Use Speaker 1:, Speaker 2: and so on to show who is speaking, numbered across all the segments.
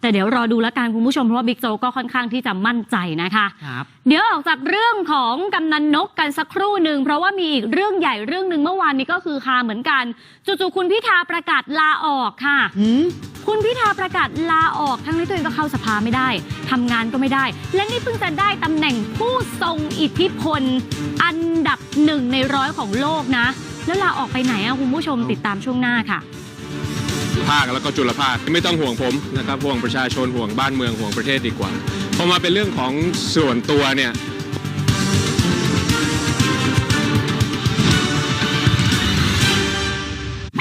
Speaker 1: แต่เดี๋ยวรอดูแล้วกันคุณผู้ชมเพราะว่าบิ๊กโจกก็ค่อนข้างที่จะมั่นใจนะคะ
Speaker 2: ครับ
Speaker 1: เดี๋ยวออกจากเรื่องของกำนันนกกันสักครู่หนึ่งเพราะว่ามีอีกเรื่องใหญ่เรื่องหนึ่งเมื่อวานนี้ก็คือคาเหมือนกันจู่ๆคุณพิธาประกาศลาออกค่ะ คุณพิธาประกาศลาออกทั้งที่ตัวเองก็เข้าสภาไม่ได้ทำงานก็ไม่ได้ และนี่เพิ่งจะได้ตำแหน่งผู้ทรงอิทธิพล อันดับหนึ่งในร้อยของโลกนะ แล้วลาออกไปไหนอะคุณผู้ชมติดตามช่วงหน้าค่ะ
Speaker 3: ภาคแล้วก็จุลภาคไม่ต้องห่วงผมนะครับห่วงประชาชนห่วงบ้านเมืองห่วงประเทศดีกว่าพอมาเป็นเรื่องของส่วนตัวเนี่ย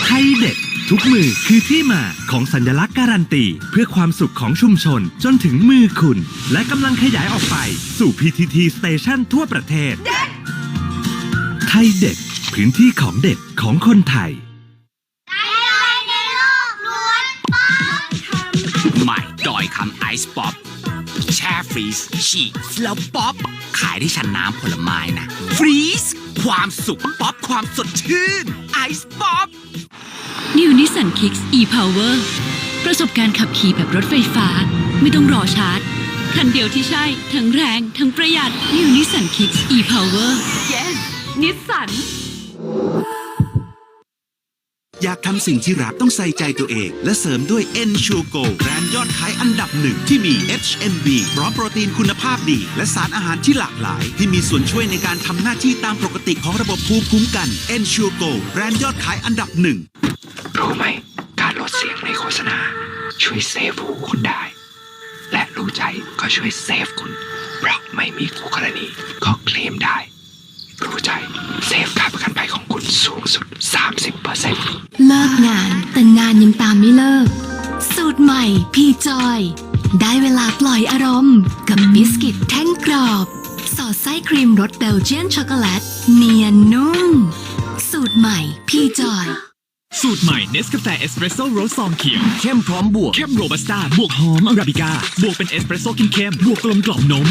Speaker 4: ไทยเด็ดทุกมือคือที่มาของสัญลักษณ์การันตี เพื่อความสุขของชุมชนจนถึงมือคุณ และกำลังขยายออกไปสู่ PTT Station ทั่วประเทศ ไทยเด็ดพื้นที่ของเด็ดของคนไทย
Speaker 5: ใหม่ดอยคำไอซ์ป๊อปแช่ฟรีซฉีกแล้วป๊อปขายได้ชั้นน้ำผลไม้นะฟรีซความสุขป๊อปความสดชื่นไอซ์ป๊อป
Speaker 6: New Nissan Kicks e-Power ประสบการณ์ขับขี่แบบรถไฟฟ้า ไม่ต้องรอชาร์จ คันเดียวที่ใช่ ทั้งแรง ทั้งประหยัด New Nissan Kicks e-Power yes นิสสัน
Speaker 7: อยากทำสิ่งที่รักต้องใส่ใจตัวเอง และเสริมด้วย e n s u r Go แบรนด์ยอดขายอันดับหนึ่งที่มี HMB พร้อมโปรตีนคุณภาพดี และสารอาหารที่หลากหลาย ที่มีส่วนช่วยในการทำหน้าที่ตามปกติของระบบภูมิคุ้มกัน e n s u r Go แบรนด์ยอดขายอันดับหนึ่ง
Speaker 5: รู้ไหม การลดเสียงในโฆษณา ช่วยเซฟหูคุณได้ และรู้ใจก็ช่วยเซฟคุณเพราะไม่มีคู่กรณีก็เคลมได้ รู้ใจเซฟค่าประกันภัยของคุณสูงสุด 30%
Speaker 6: เลิกงานแต่งานยังตามไม่เลิก สูตรใหม่ พี่จอย ได้เวลาปล่อยอารมณ์ กับบิสกิตแท่งกรอบ สอดไส้ครีมรสเบลเจียนช็อกโกแลต เนียนนุ่ม สูตรใหม่ พี่จอย
Speaker 8: สูตรใหม่เนสกาแฟเอสเปรสโซ่โรสซองเขียวเข้มพร้อมบวกเข้มโรบัสต้าบวกหอมอาราบิก้าบวกเป็นเอสเปรสโซ่เข้มเข้มๆบวกกลมกล่อมนม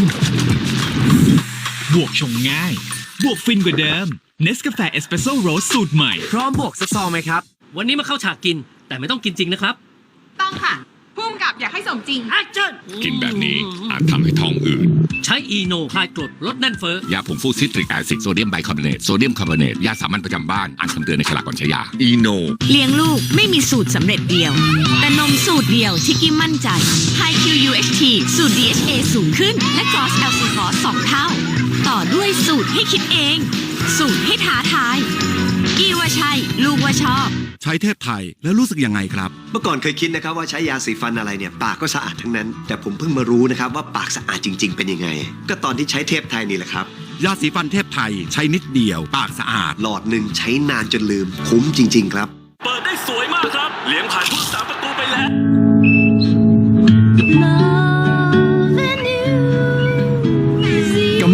Speaker 8: บวกชงง่าย บวกฟินกว่าเดิม เนสกาแฟเอสเปรสโซ่โรสสูตรใหม่
Speaker 2: พร้อมบวกสักซองไหมครับ
Speaker 9: วันนี้มาเข้าฉากกิน แต่ไม่ต้องกินจริงนะครับ
Speaker 10: ต้องค่ะพุ่มกับอยากให้สมจริง
Speaker 9: แอคชั่น
Speaker 11: กินแบบนี้อาจทำให้ท้องอืด
Speaker 9: ใช้อีโนคลายกรดลดแน่นเฟ้อ
Speaker 11: ยาผงฟูซิตริกแอซิดโซเดียมไบคาร์บอเนตโซเดียมคาร์บอเนตยาสามัญประจำบ้านอ่านคำเตือนในฉลากก่อนใช้ยาอีโน
Speaker 10: เลี้ยงลูกไม่มีสูตรสำเร็จเดียว แต่นมสูตรเดียวที่กี้มั่นใจ High QUHT สูตร DHA สูงขึ้น และ Gross LC Cross 2เท่า ต่อด้วยสูตรให้คิดเอง สูตรให้ท้าทายกี้ว่าใช่ ลูกว่าชอบ
Speaker 7: ใช้เทพไทยแล้วรู้สึกยังไงครับ
Speaker 12: เมื่อก่อนเคยคิดนะครับว่าใช้ยาสีฟันอะไรเนี่ยปากก็สะอาดทั้งนั้น แต่ผมเพิ่งมารู้นะครับว่าปากสะอาดจริง ๆ เป็นยังไง ก็ตอนที่ใช้เทพไทยนี่แหละครับ
Speaker 7: ยาสีฟันเทพไทยใช้นิดเดียว ปากสะอาด
Speaker 12: หลอดหนึ่งใช้นานจนลืม คุ้มจริง ๆ ครับ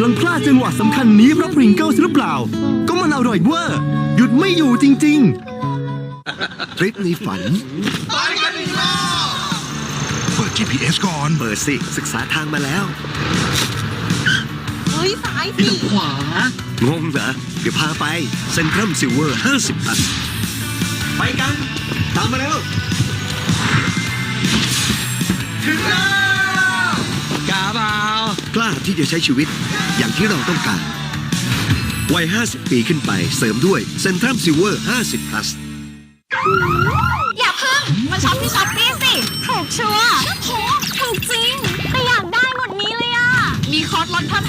Speaker 8: กำ
Speaker 4: ลังพลาดจังหวะสำคัญนี้เพราะพริงเกิลหรือเปล่า ก็มันอร่อยเวอร์หยุดไม่อยู่จริงๆทริปในฝัน
Speaker 7: เปิด GPS ก่อน
Speaker 12: เปิดสิ ศึกษาทางมาแล้ว
Speaker 10: เฮ้ยซ้ายสิ
Speaker 12: งงเหรอ เดี๋ยวพาไปเซ็นทรัลซิลเวอร์ 50พันไปกัน ตามมาแล้ว ถึงแล้วกาบาวกล้า ที่จะใช้ชีวิตอย่างที่เราต้องการ วัย 50 ปีขึ้นไปเสริมด้วยเซ็นทรัลซิลเวอร์ 50 plus
Speaker 10: อย่าพึ่งมาช็อปที่ช็อปปี้สิ ถูกชัวร์ถูกจริง แต่อยากได้หมดนี้เลยอะ มีโค้ดลดเพิ่ม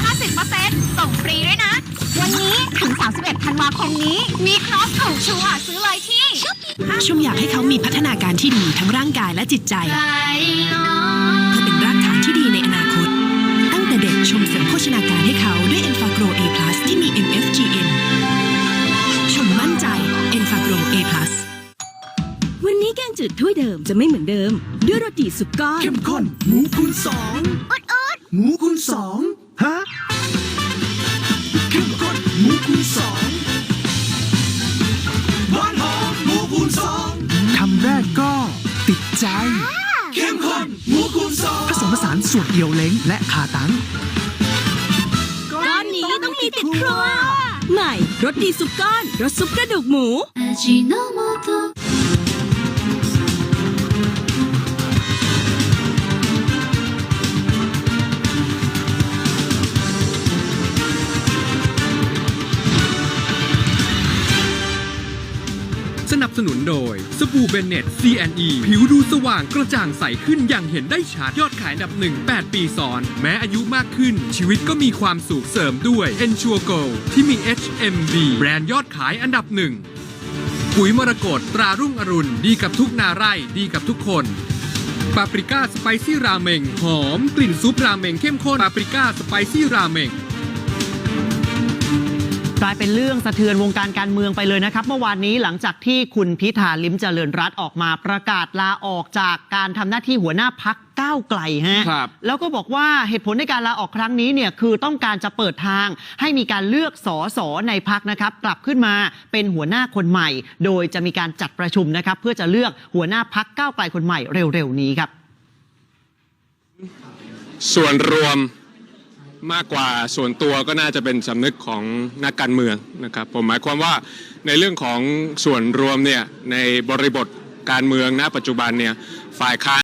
Speaker 10: 50%ส่งฟรีด้วยนะ วันนี้ถึง 31 ธันวาคมนี้ มีครอสถูกชัวร์ซื้อเลยที่
Speaker 6: ชุ่มอยากให้เขามีพัฒนาการที่ดีทั้งร่างกายและจิตใจ จะไม่เหมือนเดิม ด้วยรสดีสุกก้อน
Speaker 4: เข้มข้นหมูคูณสองหมูคูณสองฮะเข้มข้นหมูคูณสองหวานหอมหมูคูณสองคำแรกก็ติดใจ เข้มข้นหมูคูณสองผสมผสานสูตรเอียวเล้งและขาตัง
Speaker 6: ก้อนนี้ต้องมีติดครัว ใหม่รสดีซุปก้อนรสซุปกระดูกหมู
Speaker 3: สนุนโดย สบู่เบนเน็ต CNE ผิวดูสว่างกระจ่างใสขึ้นอย่างเห็นได้ชัดยอดขายอันดับหนึ่ง8ปีซ้อน แม้อายุมากขึ้น ชีวิตก็มีความสุขเสริมด้วย Ensure Go ที่มี HMB แบรนด์ยอดขายอันดับหนึ่งปุ๋ยมรกตตรารุ่งอรุณ ดีกับทุกนาไร่ดีกับทุกคนปาปริก้าสไปซี่ราเมงหอมกลิ่นซุปราเมงเข้มข้นปาปริก้าสไปซี่ราเมง
Speaker 2: ลายเป็นเรื่องสะเทือนวงการการเมืองไปเลยนะครับ เมื่อวานนี้หลังจากที่คุณพิธาลิมเจริญรัตน์ออกมาประกาศลาออกจากการทำหน้าที่หัวหน้าพักก้าวไกลฮะ
Speaker 3: ครับ
Speaker 2: แล้วก็บอกว่าเหตุผลในการลาออกครั้งนี้เนี่ยคือต้องการจะเปิดทาง ให้มีการเลือกสอสอในพักนะครับ กลับขึ้นมาเป็นหัวหน้าคนใหม่ โดยจะมีการจัดประชุมนะครับ เพื่อจะเลือกหัวหน้าพักก้าวไกลคนใหม่เร็วๆนี้ครับ
Speaker 3: ส่วนรวม มากกว่าส่วนตัวก็น่าจะเป็นสำนึกของนักการเมืองนะครับ ผมหมายความว่าในเรื่องของส่วนรวมเนี่ยในบริบทการเมืองณปัจจุบันเนี่ยฝ่ายค้าน